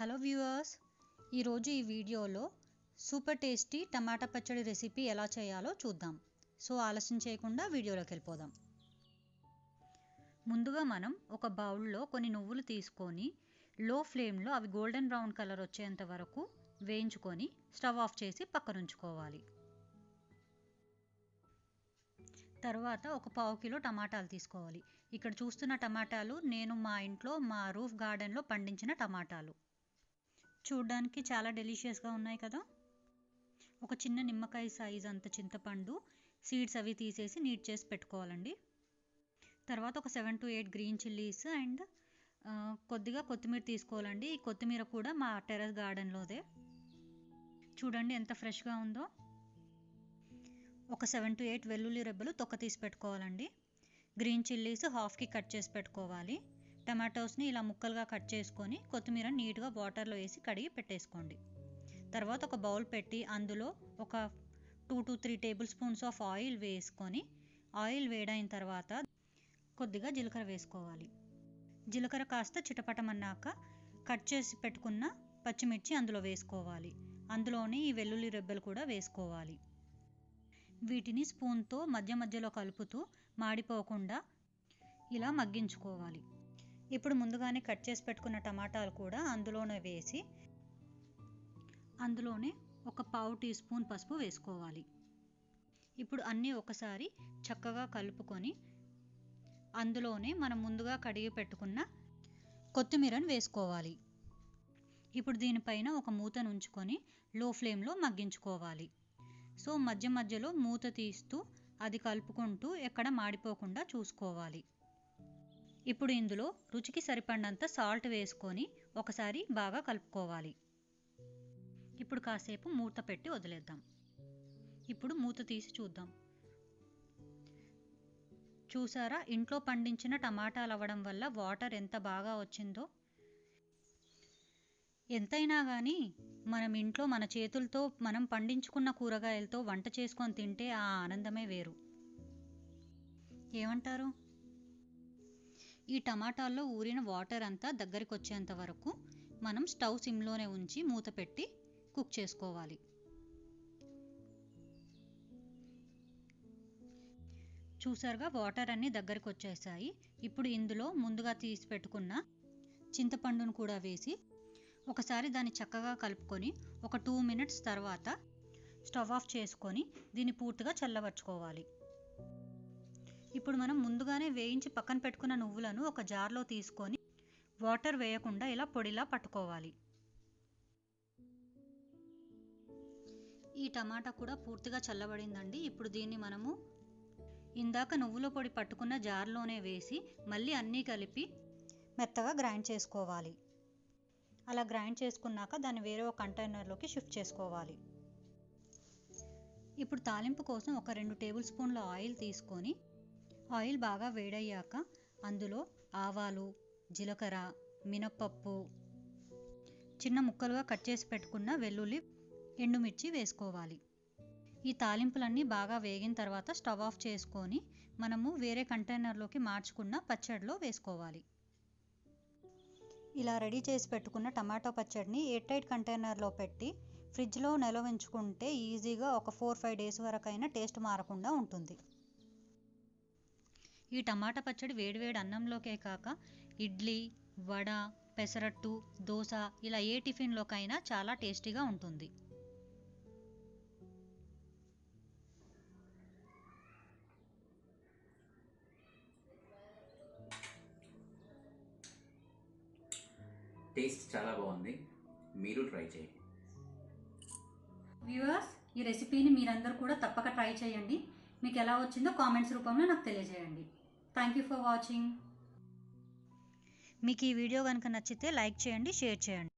Hello viewers ఈరోజు ఈ వీడియోలో సూపర్ టేస్టీ టమాటా పచ్చడి రెసిపీ ఎలా చేయాలో చూద్దాం. సో ఆలస్యం చేయకుండా వీడియోలోకి వెళ్ళిపోదాం. ముందుగా మనం ఒక బౌల్లో కొన్ని నువ్వులు తీసుకొని లో ఫ్లేమ్లో అవి గోల్డెన్ బ్రౌన్ కలర్ వచ్చేంత వరకు వేయించుకొని స్టవ్ ఆఫ్ చేసి పక్కనుంచుకోవాలి. తర్వాత ఒక పావు కిలో టమాటాలు తీసుకోవాలి. ఇక్కడ చూస్తున్న టమాటాలు నేను మా ఇంట్లో మా రూఫ్ గార్డెన్లో పండించిన టమాటాలు. చూడ్డానికి చాలా డెలిషియస్గా ఉన్నాయి కదా. ఒక చిన్న నిమ్మకాయ సైజ్ అంత చింతపండు సీడ్స్ అవి తీసేసి నీట్ చేసి పెట్టుకోవాలండి. తర్వాత ఒక seven to eight green chillies and కొద్దిగా కొత్తిమీర తీసుకోవాలండి. ఈ కొత్తిమీర కూడా మా టెర్రస్ గార్డెన్లోదే. చూడండి ఎంత ఫ్రెష్గా ఉందో. ఒక సెవెన్ టు ఎయిట్ వెల్లుల్లి రెబ్బలు తొక్క తీసి పెట్టుకోవాలండి. గ్రీన్ చిల్లీస్ హాఫ్కి కట్ చేసి పెట్టుకోవాలి. టమాటోస్ని ఇలా ముక్కలుగా కట్ చేసుకొని కొత్తిమీర నీట్గా వాటర్లో వేసి కడిగి పెట్టేసుకోండి. తర్వాత ఒక బౌల్ పెట్టి అందులో ఒక two to three tablespoons of oil వేసుకొని ఆయిల్ వేడైన తర్వాత కొద్దిగా జీలకర్ర వేసుకోవాలి. జీలకర్ర కాస్త చిటపటమన్నాక కట్ చేసి పెట్టుకున్న పచ్చిమిర్చి అందులో వేసుకోవాలి. అందులోనే ఈ వెల్లుల్లి రెబ్బలు కూడా వేసుకోవాలి. వీటిని స్పూన్తో మధ్య మధ్యలో కలుపుతూ మాడిపోకుండా ఇలా మగ్గించుకోవాలి. ఇప్పుడు ముందుగానే కట్ చేసి పెట్టుకున్న టమాటాలు కూడా అందులోనే వేసి అందులోనే ఒక పావు టీ స్పూన్ పసుపు వేసుకోవాలి. ఇప్పుడు అన్నీ ఒకసారి చక్కగా కలుపుకొని అందులోనే మనం ముందుగా కడిగి పెట్టుకున్న కొత్తిమీరను వేసుకోవాలి. ఇప్పుడు దీనిపైన ఒక మూతను ఉంచుకొని లో ఫ్లేమ్లో మగ్గించుకోవాలి. సో మధ్య మధ్యలో మూత తీస్తూ అది కలుపుకుంటూ ఎక్కడ మాడిపోకుండా చూసుకోవాలి. ఇప్పుడు ఇందులో రుచికి సరిపడినంత సాల్ట్ వేసుకొని ఒకసారి బాగా కలుపుకోవాలి. ఇప్పుడు కాసేపు మూత పెట్టి వదిలేద్దాం. ఇప్పుడు మూత తీసి చూద్దాం. చూసారా? ఇంట్లో పండించిన టమాటాలు అవ్వడం వల్ల వాటర్ ఎంత బాగా వచ్చిందో. ఎంతైనా కానీ మనం ఇంట్లో మన చేతులతో మనం పండించుకున్న కూరగాయలతో వంట చేసుకొని తింటే ఆ ఆనందమే వేరు. ఏమంటారు? ఈ టమాటాల్లో ఊరిన వాటర్ అంతా దగ్గరికి వచ్చేంత వరకు మనం స్టవ్ సిమ్లోనే ఉంచి మూత పెట్టి కుక్ చేసుకోవాలి. చూసారుగా వాటర్ అన్నీ దగ్గరికి వచ్చేసాయి ఇప్పుడు ఇందులో ముందుగా తీసి పెట్టుకున్న చింతపండును కూడా వేసి ఒకసారి దాన్ని చక్కగా కలుపుకొని ఒక టూ మినిట్స్ తర్వాత స్టవ్ ఆఫ్ చేసుకొని దీన్ని పూర్తిగా చల్లబరుచుకోవాలి. ఇప్పుడు మనం ముందుగానే వేయించి పక్కన పెట్టుకున్న నువ్వులను ఒక జార్లో తీసుకొని వాటర్ వేయకుండా ఇలా పొడిలా పట్టుకోవాలి. ఈ టమాటా కూడా పూర్తిగా చల్లబడిందండి. ఇప్పుడు దీన్ని మనము ఇందాక నువ్వుల పొడి పట్టుకున్న జార్లోనే వేసి మళ్ళీ అన్నీ కలిపి మెత్తగా గ్రైండ్ చేసుకోవాలి. అలా గ్రైండ్ చేసుకున్నాక దాన్ని వేరే ఒక కంటైనర్లోకి షిఫ్ట్ చేసుకోవాలి. ఇప్పుడు తాలింపు కోసం ఒక రెండు టేబుల్ స్పూన్ల ఆయిల్ తీసుకొని ఆయిల్ బాగా వేడయ్యాక అందులో ఆవాలు జీలకర్ర మినప్పప్పు చిన్న ముక్కలుగా కట్ చేసి పెట్టుకున్న వెల్లుల్లి ఎండుమిర్చి వేసుకోవాలి. ఈ తాలింపులన్నీ బాగా వేగిన తర్వాత స్టవ్ ఆఫ్ చేసుకొని మనము వేరే కంటైనర్లోకి మార్చుకున్న పచ్చడిలో వేసుకోవాలి. ఇలా రెడీ చేసి పెట్టుకున్న టమాటో పచ్చడిని ఎయిర్ టైట్ కంటైనర్లో పెట్టి ఫ్రిడ్జ్లో నిల్వ ఉంచుకుంటే ఈజీగా ఒక ఫోర్ ఫైవ్ డేస్ వరకైనా టేస్ట్ మారకుండా ఉంటుంది. ఈ టమాటా పచ్చడి వేడివేడి అన్నంలోకే కాక ఇడ్లీ వడ పెసరట్టు దోశ ఇలా ఏ టిఫిన్లోకైనా చాలా టేస్టీగా ఉంటుంది. టేస్ట్ చాలా బాగుంది. మీరు ట్రై చేయండి. వ్యూవర్స్ ఈ రెసిపీని మీరందరూ కూడా తప్పక ట్రై చేయండి. మీకు ఎలా వచ్చిందో కామెంట్స్ రూపంలో నాకు తెలియజేయండి. థ్యాంక్ యూ ఫర్ వాచింగ్ మీకు ఈ వీడియో కనుక నచ్చితే లైక్ చేయండి షేర్ చేయండి.